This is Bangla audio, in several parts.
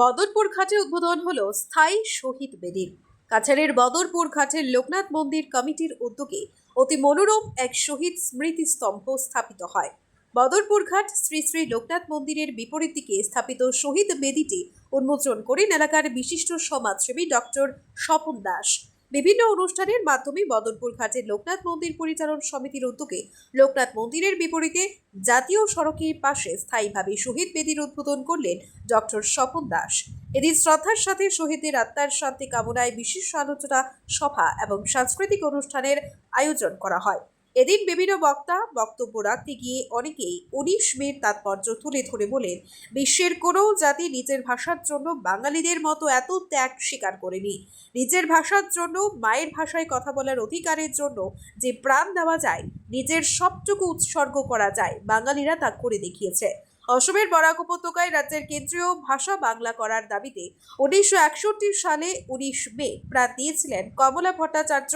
বদরপুর ঘাটে উদ্বোধন হল স্থায়ী শহীদ বেদির। কাছাড়ের বদরপুর ঘাটের লোকনাথ মন্দির কমিটির উদ্যোগে অতি মনোরম এক শহীদ স্মৃতিস্তম্ভ স্থাপিত হয়। বদরপুর ঘাট শ্রী শ্রী লোকনাথ মন্দিরের বিপরীত দিকে স্থাপিত শহীদ বেদিটি উন্মোচন করেন এলাকার বিশিষ্ট সমাজসেবী ডক্টর স্বপন দাস। বিভিন্ন অনুষ্ঠানের মাধ্যমে বদরপুর ঘাটের লোকনাথ মন্দির পরিচালন সমিতির উদ্যোগে লোকনাথ মন্দিরের বিপরীতে জাতীয় সড়কের পাশে স্থায়ীভাবে শহীদ বেদির উদ্বোধন করলেন ডক্টর স্বপন দাস। এদিন শ্রদ্ধার সাথে শহীদের আত্মার শান্তি কামনায় বিশেষ আলোচনা সভা এবং সাংস্কৃতিক অনুষ্ঠানের আয়োজন করা হয়। এদিন বিভিন্ন বক্তা বক্তব্য রাখতে গিয়ে অনেকেই উনিশ মের তাৎপর্য তুলে ধরে বলেন, বিশ্বের কোনো জাতি নিজের ভাষার জন্য বাঙালিদের মতো এত ত্যাগ স্বীকার করেনি। নিজের ভাষার জন্য, মায়ের ভাষায় কথা বলার অধিকারের জন্য যে প্রাণ দেওয়া যায়, নিজের সবটুকু উৎসর্গ করা যায়, বাঙালিরা তা করে দেখিয়েছে। অসমের বরাক উপত্যকায় রাজ্যের কেন্দ্রীয় ভাষা বাংলা করার দাবিতে উনিশশো একষট্টি সালে উনিশ মে প্রাণ দিয়েছিলেন কমলা ভট্টাচার্য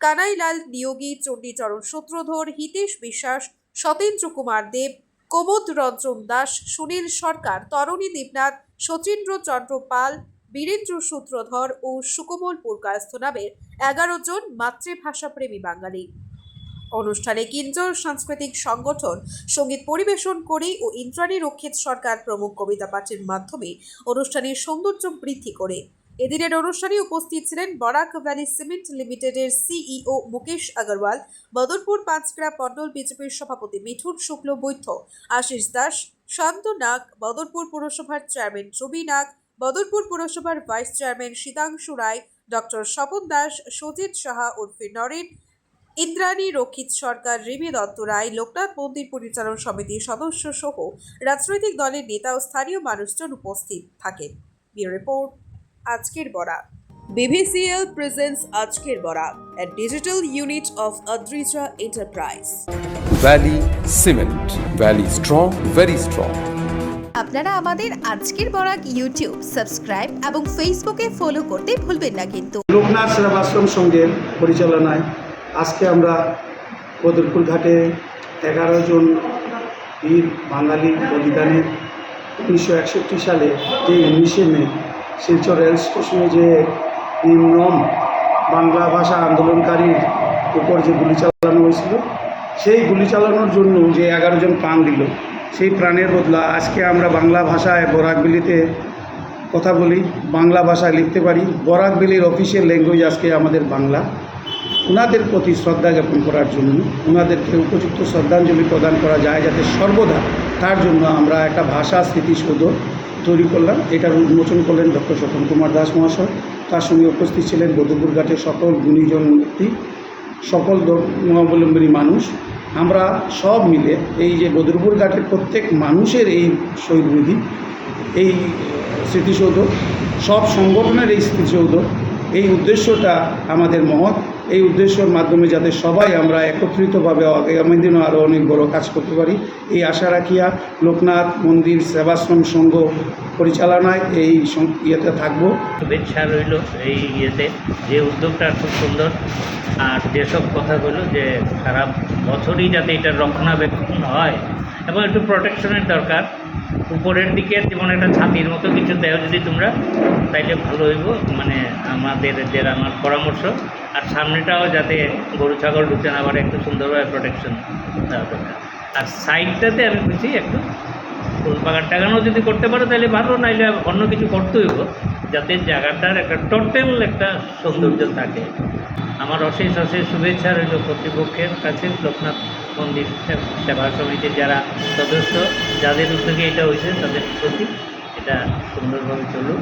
কানাইলাল, নিয়োগী, চণ্ডীচরণ সূত্রধর, হিতেশ বিশ্বাস, সতেন্দ্র কুমার দেব কোমদ রঞ্জন দাস, সুনীল সরকার, তরণী দেবনাথ, শচীন্দ্র চন্দ্র পাল, বীরেন্দ্র সূত্রধর ও সুকোমল পুরকায়স্থ নামের এগারো জন মাতৃভাষাপ্রেমী বাঙালি। অনুষ্ঠানে কিঞ্জর সাংস্কৃতিক সংগঠন সংগীত পরিবেশন করে ও ইন্দ্রাণী রক্ষিত সরকার প্রমুখ কবিতা পাঠের মাধ্যমে অনুষ্ঠানের সৌন্দর্য বৃদ্ধি করে। এদিনের অনুষ্ঠানে উপস্থিত ছিলেন বরাক ভ্যালি সিমেন্ট লিমিটেডের সিইও মুকেশ আগরওয়াল, বদরপুর পাঁচগ্রা পণ্ডল বিজেপির সভাপতি মিঠুন শুক্ল বৈদ্য আশিস দাস, শান্ত নাগ, বদরপুর পুরসভার চেয়ারম্যান রবি নাগ, বদরপুর পুরসভার vice chairman Sitangshu Roy, doctor Swapan Das, Sajit Saha উর্ফে Naren, Indrani Rakshit Sarkar Rimi Dutta রায়, লোকনাথ মন্দির পরিচালন সমিতির সদস্য সহ রাজনৈতিক দলের নেতা ও স্থানীয় মানুষজন উপস্থিত থাকেন। রিপোর্ট। আজকের বরা বিভিসিএল প্রেজেন্স আজকের Bora a digital unit of Adrija Enterprise. Valley cement valley strong very strong আপনারা আমাদের আজকের বরাক ইউটিউব সাবস্ক্রাইব এবং ফেসবুকে ফলো করতে ভুলবেন না কিন্তু। লোকনাথ সেবাশ্রম সংঘের পরিচালনায় আজকে আমরা বদরপুর ঘাটে এগারো জন বীর বাঙালি বলিদানের উনিশশো একষট্টি সালে যে উনিশে মে শিলচর রেল স্টেশনে যে নিম্নম বাংলা ভাষা আন্দোলনকারীর উপর যে গুলি চালানো হয়েছিল, সেই গুলি চালানোর জন্য যে এগারো জন প্রাণ দিল, সেই প্রাণের বদলা আজকে আমরা বাংলা ভাষায় বরাকবিলিতে কথা বলি, বাংলা ভাষায় লিখতে পারি। বরাকবিলির অফিসিয়াল ল্যাঙ্গুয়েজ আজকে আমাদের বাংলা। ওনাদের প্রতি শ্রদ্ধা জ্ঞাপন করার জন্য ওনাদেরকে উপযুক্ত শ্রদ্ধাঞ্জলি প্রদান করা যায় যাতে সর্বদা তার জন্য আমরা একটা ভাষা স্মৃতিসৌধ তৈরি করলাম। এটার উন্মোচন করলেন ডক্টর স্বপন কুমার দাস মহাশয়। তার সঙ্গে উপস্থিত ছিলেন বদুপুর ঘাটের সকল গুণীজন মূর্তি সকল ধর্মাবলম্বী মানুষ। আমরা সব মিলে এই যে বদরপুর ঘাটের প্রত্যেক মানুষের এই শহীদবিধি এই স্মৃতিসৌধ, সব সংগঠনের এই স্মৃতিসৌধ এই উদ্দেশ্যটা আমাদের মহৎ। এই উদ্দেশ্যর মাধ্যমে যাতে সবাই আমরা একত্রিতভাবে আগামী দিনও আরও অনেক বড় কাজ করতে পারি, এই আশা রাখিয়া লোকনাথ মন্দির সেবাশ্রম সংঘ পরিচালনায় এই ইয়েতে থাকব। শুভেচ্ছা রইল এই ইয়েতে। যে উদ্যোগটা খুব সুন্দর। আর যেসব কথাগুলো যে সারা বছরই যাতে এটার রক্ষণাবেক্ষণ হয় এবং একটু প্রোটেকশনের দরকার। উপরের দিকে যেমন একটা ছাতির মতো কিছু দেও যদি তোমরা, তাইলে ভালো হইব। মানে আমাদের যে আমার পরামর্শ, আর সামনেটাও যাতে গরু, ছাগল ঢুকছে না আবার একটু সুন্দরভাবে প্রোটেকশন দেওয়া দরকার আর সাইডটাতে আমি বুঝি একটু, ফুল বাগান টাগানো যদি করতে পারো তাহলে ভালো, নাইলে অন্য কিছু করতে হইব। যাতে জায়গাটার একটা টোটাল একটা সৌন্দর্য থাকে। আমার অশেষ অশেষ শুভেচ্ছা রইল কর্তৃপক্ষের কাছে, লোকনাথ মন্দির সেবা সমিতির যারা সদস্য, যাদের উদ্যোগে এটা হয়েছে, তাদের প্রতি এটা সুন্দরভাবে চলুক।